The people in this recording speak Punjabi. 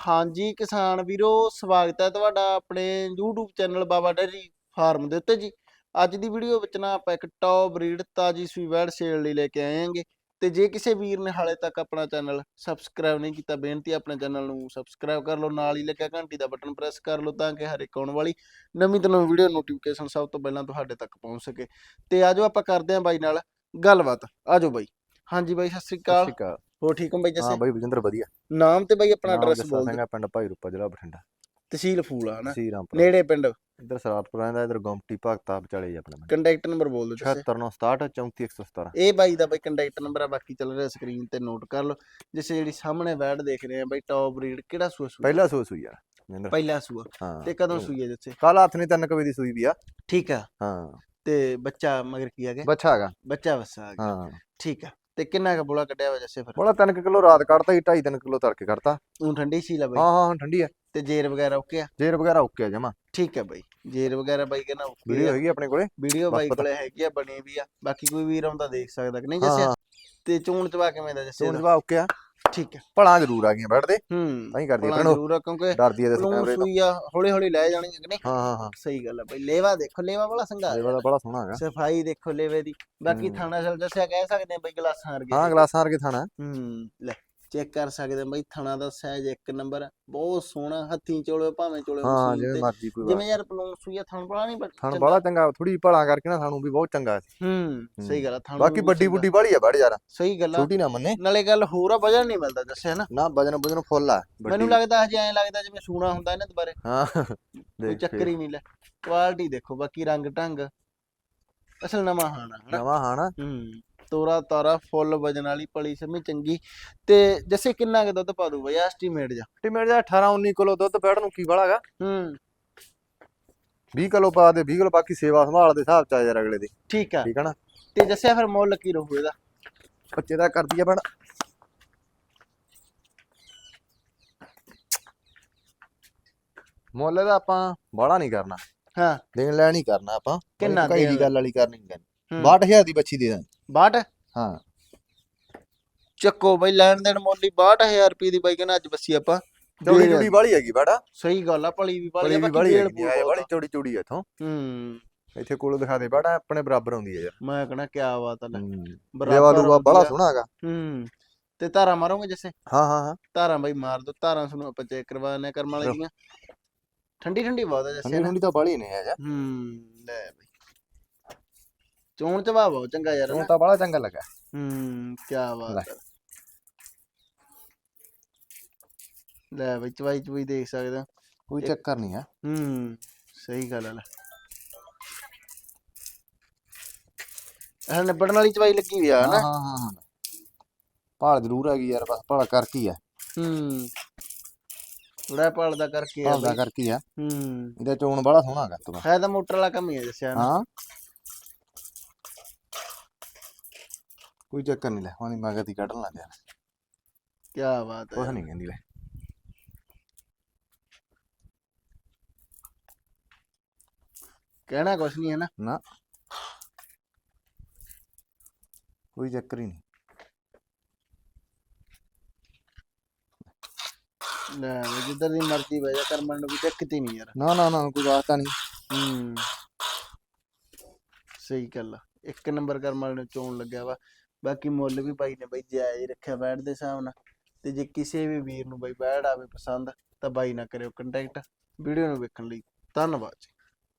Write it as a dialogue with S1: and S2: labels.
S1: ਹਾਂਜੀ ਕਿਸਾਨ ਵੀਰੋ, ਸਵਾਗਤ ਹੈ ਤੁਹਾਡਾ ਆਪਣੇ YouTube channel Baba dairy farm ਦੇ ਉੱਤੇ ਜੀ। ਅੱਜ ਦੀ ਵੀਡੀਓ ਵਿੱਚ ਨਾ ਆਪਾਂ ਇੱਕ ਟੌਪ ਬਰੀਡ ਤਾਜੀ ਸੂਈ ਵੈੜ ਸੇਲ ਲਈ ਲੈ ਕੇ ਆਏ ਹਾਂਗੇ। ਤੇ ਜੇ ਕਿਸੇ ਵੀਰ ਨੇ ਹਾਲੇ ਤੱਕ ਆਪਣਾ ਚੈਨਲ ਸਬਸਕ੍ਰਾਈਬ ਨਹੀਂ ਕੀਤਾ, ਬੇਨਤੀ ਆਪਣੇ ਚੈਨਲ ਨੂੰ ਸਬਸਕ੍ਰਾਈਬ ਕਰ ਲਓ, ਨਾਲ ਹੀ ਲੱਗਿਆ ਘੰਟੀ ਦਾ ਬਟਨ ਪ੍ਰੈਸ ਕਰ ਲਓ ਤਾਂ ਕਿ ਹਰ ਇੱਕ ਆਉਣ ਵਾਲੀ ਨਵੀਂ ਤੋਂ ਨਵੀਂ ਵੀਡੀਓ ਨੋਟੀਫਿਕੇਸ਼ਨ ਸਭ ਤੋਂ ਪਹਿਲਾਂ ਤੁਹਾਡੇ ਤੱਕ ਪਹੁੰਚ ਸਕੇ। ਤੇ ਆਜੋ ਆਪਾਂ ਕਰਦੇ ਹਾਂ ਬਾਈ ਨਾਲ ਗੱਲਬਾਤ। ਆਜੋ ਬਾਈ। ਹਾਂਜੀ ਬਾਈ ਸਤਿ ਸ਼੍ਰੀ ਅਕਾਲ। ਹੋ ਠੀਕ ਹੋ ਬਾਈ
S2: ਹਾਂ
S1: ਜੱਸੇ
S2: ਬਾਈ ਵਧੀਆ।
S1: ਨਾਮ ਤੇ ਬਾਈ ਆਪਣਾ
S2: ਨਾਮ
S1: ਐਡਰੈਸ
S2: ਜੱਸਾ
S1: ਬੋਲ
S2: ਸਿੰਘ
S1: ਦਿਓ।
S2: ਆ ਪਿੰਡ ਭਾਈ ਰੂਪਾ ਜ਼ਿਲ੍ਹਾ ਬਠਿੰਡਾ।
S1: ਤਹਿਸੀਲ ਫੂਲਾ ਹਨਾ?
S2: ਸੀ ਰਾਮਪੁਰ
S1: ਨੇੜੇ ਪਿੰਡ।
S2: ਇੱਧਰ ਸਰਾਰਪੁਰ ਆਂਦਾ ਇੱਧਰ ਗੋਮਟੀ ਭਗਤਾ ਵਿਚਾਲੇ ਜੀ ਆਪਣਾ ਪਿੰਡ।
S1: ਕੰਟੈਕਟ ਨੰਬਰ ਬੋਲ ਦਿਓ ਜੱਸੇ।
S2: 76967 34117
S1: ਇਹ ਬਾਈ ਦਾ ਬਾਈ ਕੰਟੈਕਟ ਨੰਬਰ ਆ ਬਾਕੀ ਚੱਲ ਰਿਹਾ ਸਕਰੀਨ ਤੇ ਨੋਟ ਕਰ ਲਓ। ਜਿਸੇ ਜਿਹੜੀ ਸਾਹਮਣੇ ਵੈੜ ਦੇਖ ਰਹੇ ਆ ਬਾਈ ਟੌਪ ਬਰੀਡ ਕਿਹੜਾ ਸੂਆ ਸੂਆ
S2: ਪਹਿਲਾ ਸੂਆ ਸੂਈ ਯਾਰ
S1: ਪਹਿਲਾ ਸੂਆ।
S2: ਹਾਂ
S1: ਤੇ ਕਦੋਂ ਸੂਈ ਹੈ ਜਿੱਥੇ
S2: ਕੱਲ ਹੱਥ ਨਹੀਂ ਤਿੰਨ ਕਵੇ ਦੀ ਸੂਈ ਵੀ ਆ।
S1: ਠੀਕ ਆ।
S2: ਹਾਂ।
S1: ਤੇ ਬੱਚਾ ਮਗਰ ਕੀ ਆ ਗਿਆ?
S2: ਬੱਚਾ ਹੈਗਾ।
S1: ਬੱਚਾ ਵਸਾ ਆ ਗਿਆ।
S2: ਹਾਂ।
S1: ਠੀਕ ਆ। ਤੇ ਕਿੰਨਾ ਕ ਬੋਲਾ ਕੱਢਿਆ ਵਾ ਜੱਸੇ ਫਿਰ?
S2: ਬੋਲਾ 3 ਕਿਲੋ ਰਾਤ ਕੱਢਤਾ ਹੀ 2.5 3 ਕਿਲੋ ਤੜਕੇ ਕੱਢਤਾ।
S1: ਉਹ ਠੰਡੀ ਸੀ ਲਾ ਬਾਈ।
S2: ਹਾਂ ਹਾਂ ਹਾਂ, ਠੰਡੀ ਆ।
S1: ਤੇ ਜੇਰ ਵਗੈਰਾ ਓਕੇ ਆ?
S2: ਜੇਰ ਵਗੈਰਾ ਓਕੇ ਆ ਜਮਾ।
S1: ਠੀਕ ਆ ਬਾਈ। ਜੇਰ ਵਗੈਰਾ ਬਾਈ ਕਹਿੰਦਾ ਓਕੇ
S2: ਵੀਡੀਓ ਹੈਗੀ ਆਪਣੇ ਕੋਲੇ?
S1: ਵੀਡੀਓ ਬਾਈ ਕੋਲੇ ਹੈਗੀ ਆ ਬਣੀ ਵੀ ਆ। ਬਾਕੀ ਕੋਈ ਵੀਰ ਆਉਂਦਾ ਦੇਖ ਸਕਦਾ ਕਿ ਨਹੀਂ
S2: ਹਾਂ
S1: ਜੱਸੇ?
S2: ਹਾਂ
S1: ਤੇ ਚੋਣ ਚਵਾ ਕਿਵੇਂ ਦਾ ਜੱਸੇ ਦਾ?
S2: ਜਵਾ ਓਕੇ ਆ।
S1: ਠੀਕ ਆ
S2: ਭਲਾ ਜ਼ਰੂਰ ਆ ਗਈਆਂ ਬੈਠਦੇ।
S1: ਹੂੰ
S2: ਤਾਂ ਹੀ ਕਰਦੀ
S1: ਭਲਾ ਜ਼ਰੂਰ ਆ ਕਿਉਂਕਿ
S2: ਡਰਦੀ ਆ ਦੇ
S1: ਪਲੂਣ
S2: ਕੈਮਰੇ ਤੋਂ
S1: ਸੂਈ ਆ ਹੌਲੀ ਹੌਲੀ ਲੈ ਜਾਣੀ ਹੈ ਕਿ ਨਹੀਂ?
S2: ਹਾਂ ਹਾਂ ਹਾਂ।
S1: ਸਹੀ ਗੱਲ ਆ ਬਈ ਲੇਵਾ ਦੇਖੋ ਲੇਵਾ ਵਾਲਾ ਸੰਘਾ
S2: ਇਹ ਵਾਲਾ ਬੜਾ ਸੋਹਣਾ ਹੈਗਾ।
S1: ਸਫ਼ਾਈ ਦੇਖੋ ਲੇਵੇ ਦੀ। ਬਾਕੀ
S2: ਹੂੰ।
S1: ਥਾਣਾ ਚਲ ਦੱਸਿਆ ਕਹਿ ਸਕਦੇ ਆ ਬਈ ਗਲਾਸਾਂ ਵਰਗੇ
S2: ਹਾਂ ਗਲਾਸਾਂ ਵਰਗੇ ਥਾਣਾ।
S1: ਹੂੰ ਲੈ। ਚੈੱਕ ਕਰ ਸਕਦੇ ਬਈ ਥਾਣਾ ਦਾ ਸਾਈਜ਼ ਇੱਕ ਨੰਬਰ ਬਹੁਤ ਸੋਹਣਾ ਹੱਥੀਂ ਚੋਲੇ ਭਾਵੇਂ ਚੋਲੇ
S2: ਹਾਂ ਜਿਵੇਂ। ਮਰਜ਼ੀ ਕੋਈ
S1: ਜਿਵੇਂ ਯਾਰ ਪਲੂਣ ਸੂਈ ਆ ਥਣ ਬੜਾ ਨਹੀਂ
S2: ਥਣ ਬੜਾ ਚੰਗਾ ਥੋੜੀ ਭਲਾ ਕਰਕੇ ਨਾ ਥਾਣੂ ਵੀ ਬਹੁਤ ਚੰਗਾ ਹੈ।
S1: ਹੂੰ ਸਹੀ ਗੱਲ ਆ ਥਣ
S2: ਬਾਕੀ ਵੱਡੀ ਬੁੱਢੀ ਬਾੜੀ ਆ ਬੜ ਯਾਰ
S1: ਸਹੀ ਗੱਲ ਆ।
S2: ਛੋਟੀ ਨਾ ਮੰਨੇ।
S1: ਨਾਲੇ ਗੱਲ ਹੋਰ ਆ ਵਜਨ ਨਹੀਂ ਮਿਲਦਾ ਦੱਸਿਆ ਨਾ।
S2: ਨਾ ਵਜਨ ਵਜਨ ਫੁੱਲ ਆ।
S1: ਮੈਨੂੰ ਲੱਗਦਾ ਹਜੇ ਐਂ ਲੱਗਦਾ ਜਿਵੇਂ ਸੂਣਾ ਹੁੰਦਾ ਇਹਨਾਂ ਦੁਬਾਰੇ
S2: ਹਾਂ
S1: ਕੋਈ
S2: ਦੇਖ
S1: ਚੱਕਰ ਹੀ ਨਹੀਂ ਲੈ। ਕੁਆਲਿਟੀ ਦੇਖੋ ਬਾਕੀ ਰੰਗ ਢੰਗ ਅਸਲ ਨਵਾਂ ਹਾਣਾ
S2: ਨਵਾਂ ਹਾਣਾ
S1: ਹੂੰ। ਤੋਰਾ ਤਾਰਾ ਫੁੱਲ ਵਜਨ ਵਾਲੀ ਪਲੀ ਸਮੀ ਚੰਗੀ। ਤੇ ਜੱਸੇ ਕਿੰਨਾ ਕੁ ਦੁੱਧ ਪਾ ਦੂ ਬਈ ਐਸਟੀਮੇਟ ਜਾ
S2: ਟਿਮੇਟ ਦਾ 18 19 ਕਿਲੋ ਦੁੱਧ ਬੈੜ ਨੂੰ ਕੀ ਵਾਲਾਗਾ
S1: ਹੂੰ।
S2: 20 ਕਿਲੋ ਪਾ ਦੇ 20 ਕਿਲੋ ਬਾਕੀ ਸੇਵਾ ਸੰਭਾਲ ਦੇ ਹਿਸਾਬ ਚ ਆ ਯਾਰ ਅਗਲੇ ਦੀ।
S1: ਠੀਕ ਆ।
S2: ਠੀਕ ਹੈ ਨਾ?
S1: ਤੇ ਜੱਸਿਆ ਫਿਰ ਮੁੱਲ ਕੀ ਰਹੂ ਇਹਦਾ?
S2: ਬੱਚੇ ਦਾ ਕਰਦੀ ਆ ਬਣ ਮੁੱਲ ਦਾ ਆਪਾਂ ਬਾਹਲਾ ਨਹੀਂ ਕਰਨਾ।
S1: ਹਾਂ।
S2: ਦੇਣ ਲੈਣ ਹੀ ਕਰਨਾ ਆਪਾਂ।
S1: ਕਿੰਨਾ
S2: ਦੀ ਗੱਲ ਵਾਲੀ ਕਰਨੀ ਨਹੀਂ
S1: ਹੂੰ।
S2: 62000 ਦੀ ਬੱਚੀ ਦੇ ਦਾਂ
S1: 62
S2: ਹਾਂ।
S1: ਚੱਕੋ ਬਈ ਲੈਣ ਦੇਣ ਮੁੱਲ ਹੀ 62000 ਰੁਪਏ ਦੀ ਬਾਈ ਕਹਿੰਦਾ ਅੱਜ ਬੱਸੀ ਆਪਾਂ।
S2: ਚੌੜੀ ਚੌੜੀ ਵਾਲੀ ਹੈਗੀ ਬੜਾ
S1: ਸਹੀ ਗੱਲ ਆ ਪਲੀ ਵੀ ਬਾਲੀ
S2: ਵੀ ਵਾਲੀ ਹੈਗੀ ਆ ਬੜੀ ਚੌੜੀ ਚੌੜੀ ਆ ਇਥੋਂ।
S1: ਹੂੰ।
S2: ਇੱਥੇ ਕੋਲੋਂ ਦਿਖਾ ਦੇ ਬੜਾ ਆਪਣੇ ਬਰਾਬਰ ਹੁੰਦੀ ਹੈ ਯਾਰ।
S1: ਮੈਂ ਕਹਣਾ ਕੀ ਬਾਤ ਆ ਲੈ।
S2: ਲੂਵਾ
S1: ਹੁੰਦੀ
S2: ਬੜਾ। ਸੋਹਣਾ ਹੈਗਾ।
S1: ਹੂੰ। ਤੇ ਧਾਰਾਂ ਮਾਰੋਗੇ ਜੱਸੇ?
S2: ਹਾਂ ਹਾਂ ਹਾਂ।
S1: ਧਾਰਾਂ ਬਾਈ ਮਾਰ ਦੋ ਧਾਰਾਂ ਸੁਣੋ ਆਪਾਂ ਚੈੱਕ ਕਰਵਾਣੇ ਕਰਮ ਵਾਲੀ ਦੀਆਂ ਠੰਡੀ ਠੰਡੀ ਬਹੁਤ ਆ ਜੱਸੇ
S2: ਠੰਡੀ
S1: ਨਾ।
S2: ਤਾਂ ਬਾਲੀ ਨਹੀਂ ਆ ਯਾਰ
S1: ਹੂੰ ਲੈ ਬਈ। ਚੋਣ ਚਵਾ ਬਹੁਤ ਚੰਗਾ ਯਾਰ ਨਾ।
S2: ਤਾਂ ਬੜਾ ਚੰਗਾ ਲੱਗਾ।
S1: ਹੂੰ ਕੀ। ਬਾਤ ਹੈ। ਲੈ ਬਈ ਚਵਾਈ ਚਵਾਈ ਦੇਖ ਸਕਦੇ ਹੋ।
S2: ਕੋਈ ਚੱਕਰ ਨਹੀਂ ਆ।
S1: ਹੂੰ ਸਹੀ ਗੱਲ ਹੈ ਲੈ। ਇਹ ਨਿਬੜਨ ਵਾਲੀ ਚਵਾਈ ਲੱਗੀ ਵੀ ਆ
S2: ਹਾਂ ਹਾਂ ਹਾਂ ਹਾਂ। ਭਾਲ ਜ਼ਰੂਰ ਹੈਗੀ ਯਾਰ ਬਸ ਭਾਲ ਕਰਕੇ ਆ।
S1: ਹੂੰ ਥੋੜਾ ਭਾਲ ਦਾ ਕਰਕੇ ਆ
S2: ਭਾਲ ਦਾ। ਕਰਕੇ ਆ।
S1: ਹੂੰ।
S2: ਇਹਦਾ ਚੋਣ ਬੜਾ ਸੋਹਣਾ ਹੈਗਾ ਤੂੰ।
S1: ਹੈ ਤਾਂ ਮੋਟਰ ਵਾਲਾ ਕੰਮ ਹੀ ਹੈ ਦੱਸਿਆ
S2: ਹਾਂ। ਕੋਈ ਚੱਕਰ ਨਹੀਂ ਲੈ ਉਹਦੀ ਮਗਰ ਦੀ ਕੱਢਣ ਲੱਗ ਯਾਰ
S1: ਕੀ ਬਾਤ
S2: ਕੁਛ
S1: ਹੈ
S2: ਨਹੀਂ ਕਹਿੰਦੀ ਲੈ
S1: ਕਹਿਣਾ ਕੁਛ ਨਹੀਂ ਹੈ ਨਾ।
S2: ਨਾ। ਕੋਈ ਚੱਕਰ ਹੀ ਨਹੀਂ
S1: ਲੈ ਬਈ ਜਿੱਧਰ ਦੀ ਮਰਜ਼ੀ ਬਹਿ ਜਾ ਕਰਮਨ ਨੂੰ ਵੀ ਦਿੱਕਤ ਹੀ ਨਹੀਂ ਯਾਰ।
S2: ਨਾ ਨਾ ਨਾ ਕੋਈ ਵਾਸਤਾ ਨਹੀਂ
S1: ਹੂੰ। ਸਹੀ ਗੱਲ ਆ। ਇੱਕ ਨੰਬਰ ਕਰਮ ਵਾਲੇ ਨੂੰ ਚੋਣ ਲੱਗਿਆ ਵਾ। ਬਾਕੀ ਮੁੱਲ ਵੀ ਬਾਈ ਨੇ ਬਈ ਜਾਇਜ਼ ਹੀ ਰੱਖਿਆ ਬੈਠ ਦੇ ਹਿਸਾਬ ਨਾਲ। ਤੇ ਜੇ ਕਿਸੇ ਵੀ ਵੀਰ ਨੂੰ ਬਾਈ ਬੈਠ ਆਵੇ ਪਸੰਦ, ਤਾਂ ਬਾਈ ਨਾ ਕਰਿਓ ਕੰਟੈਕਟ ਵੀਡੀਓ ਨੂੰ ਵੇਖਣ ਲਈ ਧੰਨਵਾਦ ਜੀ।